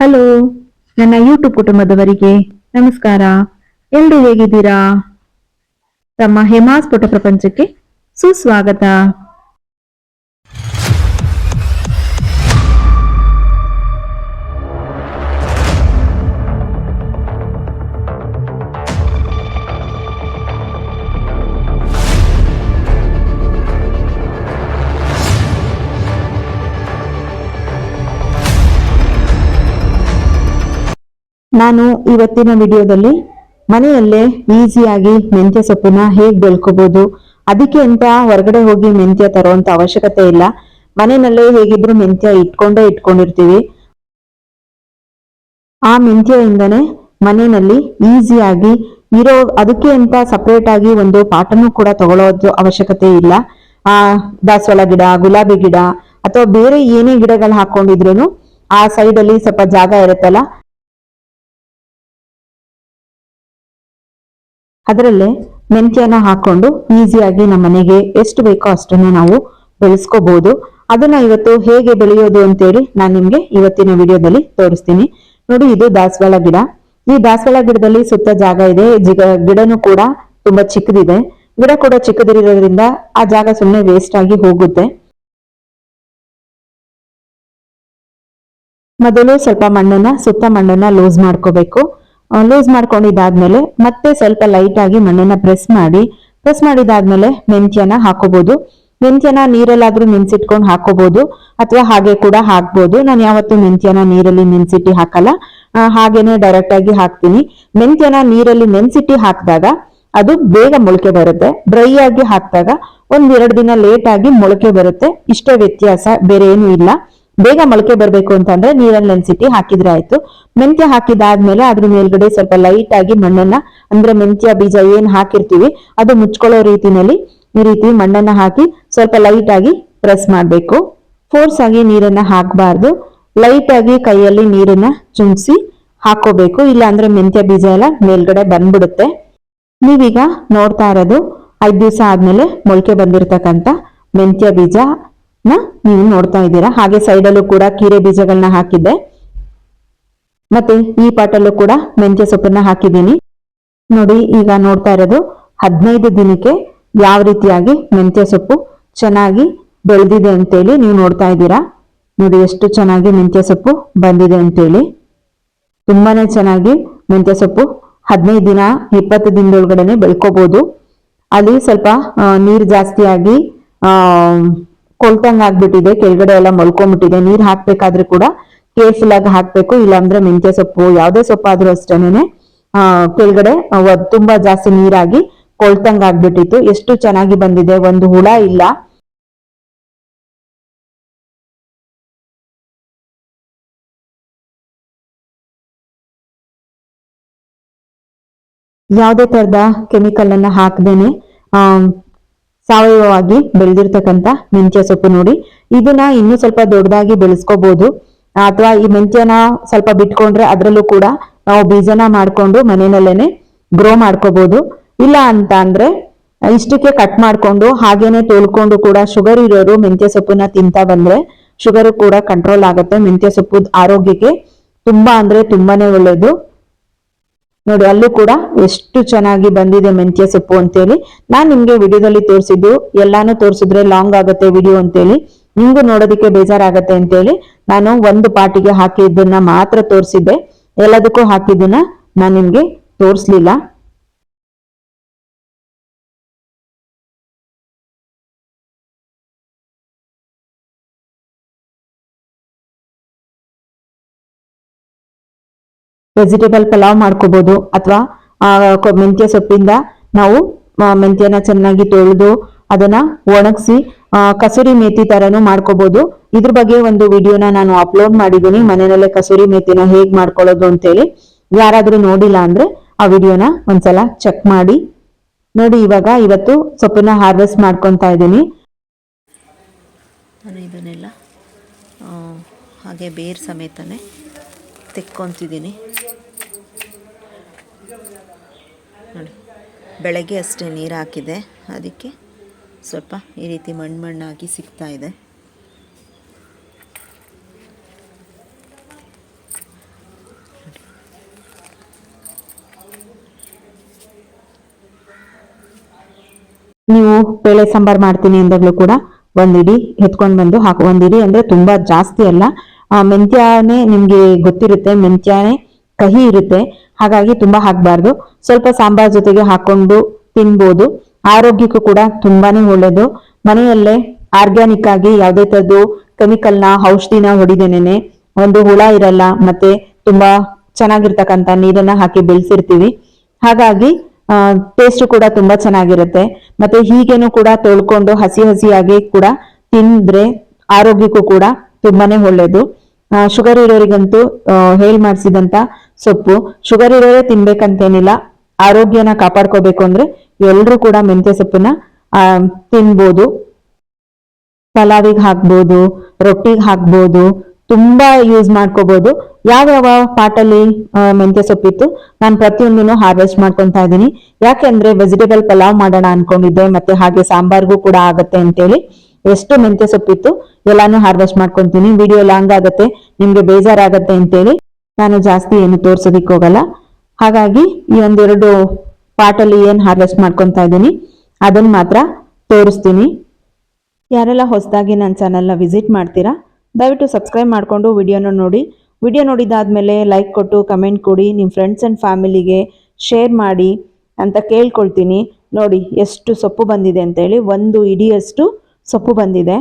Hello ನನ್ನ YouTube ಕುಟುಂಬದವರಿಗೆ ನಮಸ್ಕಾರ. ಎಲ್ರು ಹೇಗಿದ್ದೀರಾ? ತಮ್ಮ ಹೇಮಾಸ್ಫೋಟ ಪ್ರಪಂಚಕ್ಕೆ ಸುಸ್ವಾಗತ. ನಾನು ಇವತ್ತಿನ ವಿಡಿಯೋದಲ್ಲಿ ಮನೆಯಲ್ಲೇ ಈಸಿಯಾಗಿ ಮೆಂತ್ಯ ಸೊಪ್ಪನ್ನ ಹೇಗೆ ಬೆಳ್ಕೋಬಹುದು ಅದಕ್ಕೆ ಅಂತ ಹೊರಗಡೆ ಹೋಗಿ ಮೆಂತ್ಯ ತರುವಂತ ಅವಶ್ಯಕತೆ ಇಲ್ಲ. ಮನೆಯಲ್ಲೇ ಹೇಗಿದ್ರು ಮೆಂತ್ಯ ಇಟ್ಕೊಂಡೇ ಇಟ್ಕೊಂಡಿರ್ತೀವಿ. ಆ ಮೆಂತ್ಯದಿಂದನೇ ಮನೆಯಲ್ಲಿ ಈಸಿಯಾಗಿ ಇರೋ, ಅದಕ್ಕೆ ಅಂತ ಸಪ್ರೇಟ್ ಆಗಿ ಒಂದು ಪಾಟನ್ನು ಕೂಡ ತಗೊಳ್ಳೋದು ಅವಶ್ಯಕತೆ ಇಲ್ಲ. ಆ ದಾಸವಾಳ ಗಿಡ, ಗುಲಾಬಿ ಗಿಡ ಅಥವಾ ಬೇರೆ ಏನೇ ಗಿಡಗಳು ಹಾಕೊಂಡಿದ್ರು ಆ ಸೈಡ್ ಅಲ್ಲಿ ಸ್ವಲ್ಪ ಜಾಗ ಇರುತ್ತಲ್ಲ ಅದರಲ್ಲೇ ಮೆಂತ್ಯನ ಹಾಕೊಂಡು ಈಸಿಯಾಗಿ ನಮ್ಮ ಮನೆಗೆ ಎಷ್ಟು ಬೇಕೋ ಅಷ್ಟನ್ನ ನಾವು ಬೆಳೆಸ್ಕೋಬಹುದು ಅದನ್ನ ಇವತ್ತು ಹೇಗೆ ಬೆಳೆಯೋದು ಅಂತೇಳಿ ನಾನು ನಿಮ್ಗೆ ಇವತ್ತಿನ ವಿಡಿಯೋದಲ್ಲಿ ತೋರಿಸ್ತೀನಿ. ನೋಡಿ, ಇದು ದಾಸವಾಳ ಗಿಡ. ಈ ದಾಸವಾಳ ಗಿಡದಲ್ಲಿ ಸುತ್ತ ಜಾಗ ಇದೆ. ಗಿಡನು ಕೂಡ ತುಂಬಾ ಚಿಕ್ಕದಿದೆ. ಗಿಡ ಕೂಡ ಚಿಕ್ಕದಿರೋದ್ರಿಂದ ಆ ಜಾಗ ಸುಮ್ಮನೆ ವೇಸ್ಟ್ ಆಗಿ ಹೋಗುತ್ತೆ. ಮೊದಲು ಸ್ವಲ್ಪ ಮಣ್ಣನ್ನ, ಸುತ್ತ ಮಣ್ಣನ್ನ ಲೂಸ್ ಮಾಡ್ಕೋಬೇಕು. ಲೂಸ್ ಮಾಡ್ಕೊಂಡಿದ್ದಾದ್ಮೇಲೆ ಮತ್ತೆ ಸ್ವಲ್ಪ ಲೈಟ್ ಆಗಿ ಮಣ್ಣನ್ನ ಪ್ರೆಸ್ ಮಾಡಿ ಪ್ರೆಸ್ ಮಾಡಿದಾದ್ಮೇಲೆ ಮೆಂತ್ಯನ ಹಾಕೋಬಹುದು ಮೆಂತ್ಯನ ನೀರಲ್ಲಾದ್ರೂ ನೆನ್ಸಿಟ್ಕೊಂಡು ಹಾಕೋಬಹುದು ಅಥವಾ ಹಾಗೆ ಕೂಡ ಹಾಕ್ಬೋದು. ನಾನು ಯಾವತ್ತು ಮೆಂತ್ಯನ ನೀರಲ್ಲಿ ನೆನ್ಸಿಟ್ಟು ಹಾಕಲ್ಲ. ಹಾಗೇನೆ ಡೈರೆಕ್ಟ್ ಆಗಿ ಹಾಕ್ತೀನಿ. ಮೆಂತ್ಯನ ನೀರಲ್ಲಿ ನೆನ್ಸಿಟ್ಟು ಹಾಕಿದಾಗ ಅದು ಬೇಗ ಮೊಳಕೆ ಬರುತ್ತೆ. ಡ್ರೈ ಆಗಿ ಹಾಕಿದಾಗ ಒಂದ್ ಎರಡು ದಿನ ಲೇಟ್ ಆಗಿ ಮೊಳಕೆ ಬರುತ್ತೆ. ಇಷ್ಟೇ ವ್ಯತ್ಯಾಸ ಬೇರೆ ಏನು ಇಲ್ಲ. ಬೇಗ ಮೊಳಕೆ ಬರಬೇಕು ಅಂತಂದ್ರೆ ನೀರಲ್ಲಿ ನೆನ್ಸಿಟ್ಟು ಹಾಕಿದ್ರೆ ಆಯ್ತು. ಮೆಂತ್ಯ ಹಾಕಿದಾದ್ಮೇಲೆ ಅದ್ರ ಮೇಲ್ಗಡೆ ಸ್ವಲ್ಪ ಲೈಟ್ ಆಗಿ ಮಣ್ಣನ್ನ, ಅಂದ್ರೆ ಮೆಂತ್ಯ ಬೀಜ ಏನ್ ಹಾಕಿರ್ತೀವಿ, ಅದು ಮುಚ್ಕೊಳ್ಳೋ ರೀತಿನಲ್ಲಿ ಈ ರೀತಿ ಮಣ್ಣನ್ನ ಹಾಕಿ ಸ್ವಲ್ಪ ಲೈಟ್ ಆಗಿ ಪ್ರೆಸ್ ಮಾಡಬೇಕು. ಫೋರ್ಸ್ ಆಗಿ ನೀರನ್ನ ಹಾಕಬಾರ್ದು. ಲೈಟ್ ಆಗಿ ಕೈಯಲ್ಲಿ ನೀರನ್ನ ಚುಮ್ಸಿ ಹಾಕೋಬೇಕು ಇಲ್ಲ ಅಂದ್ರೆ ಮೆಂತ್ಯ ಬೀಜ ಎಲ್ಲ ಮೇಲ್ಗಡೆ ಬಂದ್ಬಿಡುತ್ತೆ. ನೀವೀಗ ನೋಡ್ತಾ ಇರೋದು ಐದ್ ದಿವಸ ಆದ್ಮೇಲೆ ಮೊಳಕೆ ಬಂದಿರತಕ್ಕಂತ ಮೆಂತ್ಯ ಬೀಜನ ನೀವು ನೋಡ್ತಾ ಇದ್ದೀರಾ? ಹಾಗೆ ಸೈಡಲ್ಲೂ ಕೂಡ ಕೀರೆ ಬೀಜಗಳನ್ನ ಹಾಕಿದ್ದೆ. ಮತ್ತೆ ಈ ಪಾಟಲ್ಲೂ ಕೂಡ ಮೆಂತ್ಯ ಸೊಪ್ಪನ್ನ ಹಾಕಿದ್ದೀನಿ. ನೋಡಿ, ಈಗ ನೋಡ್ತಾ ಇರೋದು ಹದಿನೈದು ದಿನಕ್ಕೆ ಯಾವ ರೀತಿಯಾಗಿ ಮೆಂತ್ಯ ಸೊಪ್ಪು ಚೆನ್ನಾಗಿ ಬೆಳೆದಿದೆ ಅಂತೇಳಿ ನೀವು ನೋಡ್ತಾ ಇದ್ದೀರಾ? ನೋಡಿ, ಎಷ್ಟು ಚೆನ್ನಾಗಿ ಮೆಂತ್ಯ ಸೊಪ್ಪು ಬಂದಿದೆ ಅಂತೇಳಿ. ತುಂಬಾನೇ ಚೆನ್ನಾಗಿ ಮೆಂತ್ಯ ಸೊಪ್ಪು ಹದಿನೈದು ದಿನ, ಇಪ್ಪತ್ತು ದಿನದೊಳಗಡೆನೆ ಬೆಳ್ಕೋಬಹುದು ಅಲ್ಲಿ ಸ್ವಲ್ಪ ನೀರು ಜಾಸ್ತಿಯಾಗಿ ಕೊಳ್ತಂಗ್ ಆಗ್ಬಿಟ್ಟಿದೆ, ಕೆಳಗಡೆ ಎಲ್ಲ ಮಲ್ಕೊಂಡ್ಬಿಟ್ಟಿದೆ. ನೀರ್ ಹಾಕ್ಬೇಕಾದ್ರೆ ಕೂಡ ಕೇರ್ಫುಲ್ ಆಗಿ ಹಾಕ್ಬೇಕು, ಇಲ್ಲಾಂದ್ರೆ ಮೆಂತ್ಯ ಸೊಪ್ಪು, ಯಾವ್ದೇ ಸೊಪ್ಪಾದ್ರೂ ಅಷ್ಟೇನೆ ಆ, ಕೆಳಗಡೆ ತುಂಬಾ ಜಾಸ್ತಿ ನೀರಾಗಿ ಕೊಳ್ತಂಗ್ ಆಗ್ಬಿಟ್ಟಿತ್ತು. ಎಷ್ಟು ಚೆನ್ನಾಗಿ ಬಂದಿದೆ, ಒಂದು ಹುಳ ಇಲ್ಲ. ಯಾವುದೇ ತರದ ಕೆಮಿಕಲ್ ಅನ್ನ ಹಾಕ್ದೇನೆ, ಆ ಸಾವಯವವಾಗಿ ಬೆಳೆದಿರ್ತಕ್ಕಂತ ಮೆಂತ್ಯ ಸೊಪ್ಪು ನೋಡಿ. ಇದನ್ನ ಇನ್ನೂ ಸ್ವಲ್ಪ ದೊಡ್ಡದಾಗಿ ಬೆಳೆಸ್ಕೋಬಹುದು ಅಥವಾ ಈ ಮೆಂತ್ಯನ ಸ್ವಲ್ಪ ಬಿಟ್ಕೊಂಡ್ರೆ ಅದರಲ್ಲೂ ಕೂಡ ನಾವು ಬೀಜನ ಮಾಡ್ಕೊಂಡು ಮನೆಯಲ್ಲೇನೆ ಗ್ರೋ ಮಾಡ್ಕೋಬಹುದು ಇಲ್ಲ ಅಂತ ಅಂದ್ರೆ ಇಷ್ಟಕ್ಕೆ ಕಟ್ ಮಾಡ್ಕೊಂಡು ಹಾಗೇನೆ ತೋಲ್ಕೊಂಡು ಕೂಡ ಶುಗರ್ ಇರೋರು ಮೆಂತ್ಯ ಸೊಪ್ಪನ್ನ ತಿಂತಾ ಬಂದ್ರೆ ಶುಗರ್ ಕೂಡ ಕಂಟ್ರೋಲ್ ಆಗುತ್ತೆ. ಮೆಂತ್ಯ ಸೊಪ್ಪು ಆರೋಗ್ಯಕ್ಕೆ ತುಂಬಾ ಅಂದ್ರೆ ತುಂಬಾನೇ ಒಳ್ಳೇದು. ನೋಡಿ, ಅಲ್ಲೂ ಕೂಡ ಎಷ್ಟು ಚೆನ್ನಾಗಿ ಬಂದಿದೆ ಮೆಂತ್ಯ ಸೊಪ್ಪು ಅಂತೇಳಿ. ನಾನ್ ನಿಮ್ಗೆ ವಿಡಿಯೋದಲ್ಲಿ ತೋರಿಸಿದ್ದು, ಎಲ್ಲಾನು ತೋರಿಸಿದ್ರೆ ಲಾಂಗ್ ಆಗುತ್ತೆ ವಿಡಿಯೋ ಅಂತೇಳಿ. ನಿಮ್ಗೂ ನೋಡೋದಕ್ಕೆ ಬೇಜಾರಾಗತ್ತೆ ಅಂತೇಳಿ ನಾನು ಒಂದು ಪಾಟಿಗೆ ಹಾಕಿದ್ದನ್ನ ಮಾತ್ರ ತೋರಿಸಿದ್ದೆ. ಎಲ್ಲದಕ್ಕೂ ಹಾಕಿದ್ದನ್ನ ನಾನು ನಿಮ್ಗೆ ತೋರಿಸ್ಲಿಲ್ಲ. ವೆಜಿಟೇಬಲ್ ಪಲಾವ್ ಮಾಡ್ಕೋಬಹುದು ಅಥವಾ ಮೆಂತ್ಯ ಸೊಪ್ಪಿಂದ ನಾವು ಮೆಂತ್ಯನ ಚೆನ್ನಾಗಿ ತೊಳೆದು ಅದನ್ನ ಒಣಗಿಸಿ ಕಸೂರಿ ಮೇತಿ ತರನು ಮಾಡ್ಕೋಬಹುದು ಇದ್ರ ಬಗ್ಗೆ ಒಂದು ವಿಡಿಯೋನ ನಾನು ಅಪ್ಲೋಡ್ ಮಾಡಿದ್ದೀನಿ. ಮನೆಯಲ್ಲೇ ಕಸೂರಿ ಮೇತಿನ ಹೇಗ್ ಮಾಡ್ಕೊಳ್ಳೋದು ಅಂತೇಳಿ. ಯಾರಾದ್ರೂ ನೋಡಿಲ್ಲ ಅಂದ್ರೆ ಆ ವಿಡಿಯೋನ ಒಂದ್ಸಲ ಚೆಕ್ ಮಾಡಿ. ನೋಡಿ, ಇವಾಗ ಇವತ್ತು ಸೊಪ್ಪನ್ನ ಹಾರ್ವೆಸ್ಟ್ ಮಾಡ್ಕೊಂತಾ ಇದ್ದೀನಿ. ನಾನು ಇದನ್ನೆಲ್ಲ ಹಾಗೆ ಬೇರ್ ಸಮೇತನೇ ತೆಕ್ಕೊತಿದ್ದೀನಿ. ನೋಡಿ. ಬೆಳಗ್ಗೆ ಅಷ್ಟೇ ನೀರು ಹಾಕಿದೆ. ಅದಕ್ಕೆ ಸ್ವಲ್ಪ ಈ ರೀತಿ ಮಣ್ಣು ಮಣ್ಣಾಗಿ ಸಿಗ್ತಾ ಇದೆ. ನೀವು ಬೇಳೆ ಸಾಂಬಾರ್ ಮಾಡ್ತೀನಿ ಅಂದಾಗಲೂ ಕೂಡ ಒಂದಿಡಿ ಎತ್ಕೊಂಡು ಬಂದು ಹಾಕು ಒಂದಿಡಿ ಅಂದ್ರೆ ತುಂಬಾ ಜಾಸ್ತಿ ಅಲ್ಲ. ಮೆಂತ್ಯನೇ ನಿಮಗೆ ಗೊತ್ತಿರುತ್ತೆ. ಮೆಂತ್ಯನೇ ಕಹಿ ಇರುತ್ತೆ. ಹಾಗಾಗಿ ತುಂಬಾ ಹಾಕ್ಬಾರ್ದು. ಸ್ವಲ್ಪ ಸಾಂಬಾರ್ ಜೊತೆಗೆ ಹಾಕೊಂಡು ತಿನ್ಬೋದು. ಆರೋಗ್ಯಕ್ಕೂ ಕೂಡ ತುಂಬಾನೇ ಒಳ್ಳೇದು. ಮನೆಯಲ್ಲೇ ಆರ್ಗ್ಯಾನಿಕ್ ಆಗಿ ಯಾವುದೇ ತರದ್ದು ಕೆಮಿಕಲ್ನ ಔಷಧಿನ ಹೊಡಿದೇನೆ ಒಂದು ಹುಳ ಇರಲ್ಲ, ಮತ್ತೆ ತುಂಬಾ ಚೆನ್ನಾಗಿರ್ತಕ್ಕಂಥ ನೀರನ್ನ ಹಾಕಿ ಬೆಳೆಸಿರ್ತೀವಿ. ಹಾಗಾಗಿ ಟೇಸ್ಟ್ ಕೂಡ ತುಂಬಾ ಚೆನ್ನಾಗಿರುತ್ತೆ. ಮತ್ತೆ ಹೀಗೇನು ಕೂಡ ತೊಳ್ಕೊಂಡು ಹಸಿ ಹಸಿಯಾಗಿ ಕೂಡ ತಿಂದ್ರೆ ಆರೋಗ್ಯಕ್ಕೂ ಕೂಡ ತುಂಬಾನೇ ಒಳ್ಳೇದು. ಶುಗರ್ ಇರೋರಿಗಂತೂ ಹೇಳ್ ಮಾಡಿಸಿದಂತ ಸೊಪ್ಪು ಶುಗರ್ ಇರೋರೇ ತಿನ್ಬೇಕಂತೇನಿಲ್ಲ ಆರೋಗ್ಯನ ಕಾಪಾಡ್ಕೋಬೇಕು ಅಂದ್ರೆ ಎಲ್ರೂ ಕೂಡ ಮೆಂತ್ಯ ಸೊಪ್ಪನ್ನ ತಿನ್ಬೋದು. ಪಲಾವಿಗೆ ಹಾಕ್ಬೋದು ರೊಟ್ಟಿಗೆ ಹಾಕ್ಬೋದು ತುಂಬಾ ಯೂಸ್ ಮಾಡ್ಕೋಬಹುದು ಯಾವ್ಯಾವ ಪಾಟಲ್ಲಿ ಆ, ಮೆಂತ್ಯ ಸೊಪ್ಪಿತ್ತು ನಾನು ಪ್ರತಿಯೊಂದನ್ನು ಹಾರ್ವೆಸ್ಟ್ ಮಾಡ್ಕೊಂತಾ ಇದ್ದೀನಿ. ಯಾಕೆಂದ್ರೆ ವೆಜಿಟೇಬಲ್ ಪಲಾವ್ ಮಾಡೋಣ ಅನ್ಕೊಂಡಿದ್ದೆ ಮತ್ತೆ ಹಾಗೆ ಸಾಂಬಾರ್ಗೂ ಕೂಡ ಆಗತ್ತೆ ಅಂತೇಳಿ. ಎಷ್ಟು ಮೆಂತ್ಯ ಸೊಪ್ಪಿತ್ತು ಎಲ್ಲಾನು ಹಾರ್ವೆಸ್ಟ್ ಮಾಡ್ಕೊಂತೀನಿ ವಿಡಿಯೋ ಲಾಂಗ್ ಆಗತ್ತೆ ನಿಮ್ಗೆ ಬೇಜಾರಾಗತ್ತೆ ಅಂತೇಳಿ. ನಾನು ಜಾಸ್ತಿ ಏನು ತೋರ್ಸೋದಿಕ್ ಹೋಗಲ್ಲ. ಹಾಗಾಗಿ ಈ ಒಂದೆರಡು ಪಾಟಲ್ಲಿ ಏನು ಹಾರ್ವೆಸ್ಟ್ ಮಾಡ್ಕೊತಾ ಇದ್ದೀನಿ ಅದನ್ನ ಮಾತ್ರ ತೋರಿಸ್ತೀನಿ. ಯಾರೆಲ್ಲ ಹೊಸದಾಗಿ ನನ್ನ ಚಾನಲ್ನ ವಿಸಿಟ್ ಮಾಡ್ತೀರಾ, ದಯವಿಟ್ಟು ಸಬ್ಸ್ಕ್ರೈಬ್ ಮಾಡಿಕೊಂಡು ವಿಡಿಯೋನ ನೋಡಿ. ವಿಡಿಯೋ ನೋಡಿದಾದ್ಮೇಲೆ ಲೈಕ್ ಕೊಟ್ಟು ಕಮೆಂಟ್ ಕೊಡಿ ನಿಮ್ಮ ಫ್ರೆಂಡ್ಸ್ ಆ್ಯಂಡ್ ಫ್ಯಾಮಿಲಿಗೆ ಶೇರ್ ಮಾಡಿ ಅಂತ ಕೇಳ್ಕೊಳ್ತೀನಿ. ನೋಡಿ, ಎಷ್ಟು ಸೊಪ್ಪು ಬಂದಿದೆ ಅಂತೇಳಿ, ಒಂದು ಇಡಿಯಷ್ಟು ಸೊಪ್ಪು ಬಂದಿದೆ.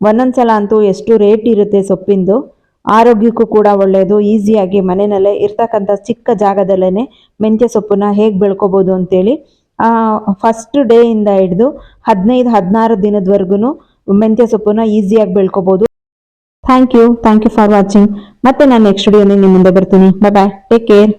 ಒಂದೊಂದು ಸಲ ಅಂತೂ ಎಷ್ಟು ರೇಟ್ ಇರುತ್ತೆ ಸೊಪ್ಪಿಂದು. ಆರೋಗ್ಯಕ್ಕೂ ಕೂಡ ಒಳ್ಳೆಯದು ಈಸಿಯಾಗಿ ಮನೆಯಲ್ಲೇ ಇರ್ತಕ್ಕಂಥ ಚಿಕ್ಕ ಜಾಗದಲ್ಲೇ ಮೆಂತ್ಯ ಸೊಪ್ಪನ್ನ ಹೇಗೆ ಬೆಳ್ಕೊಬೋದು ಅಂತೇಳಿ ಫಸ್ಟ್ ಡೇ ಇಂದ ಹಿಡಿದು ಹದಿನೈದು, ಹದಿನಾರು ದಿನದವರೆಗೂ ಮೆಂತ್ಯ ಸೊಪ್ಪನ್ನ ಈಸಿಯಾಗಿ ಬೆಳ್ಕೋಬೋದು. Thank you thank you for watching ಮತ್ತೆ ನಾನು ನೆಕ್ಸ್ಟ್ ವಿಡಿಯೋನೇ ನಿಮ್ಮ ಮುಂದೆ ಬರ್ತೀನಿ. ಬಾಯ್ ಬಾಯ್ ಟೇಕ್ ಕೇರ್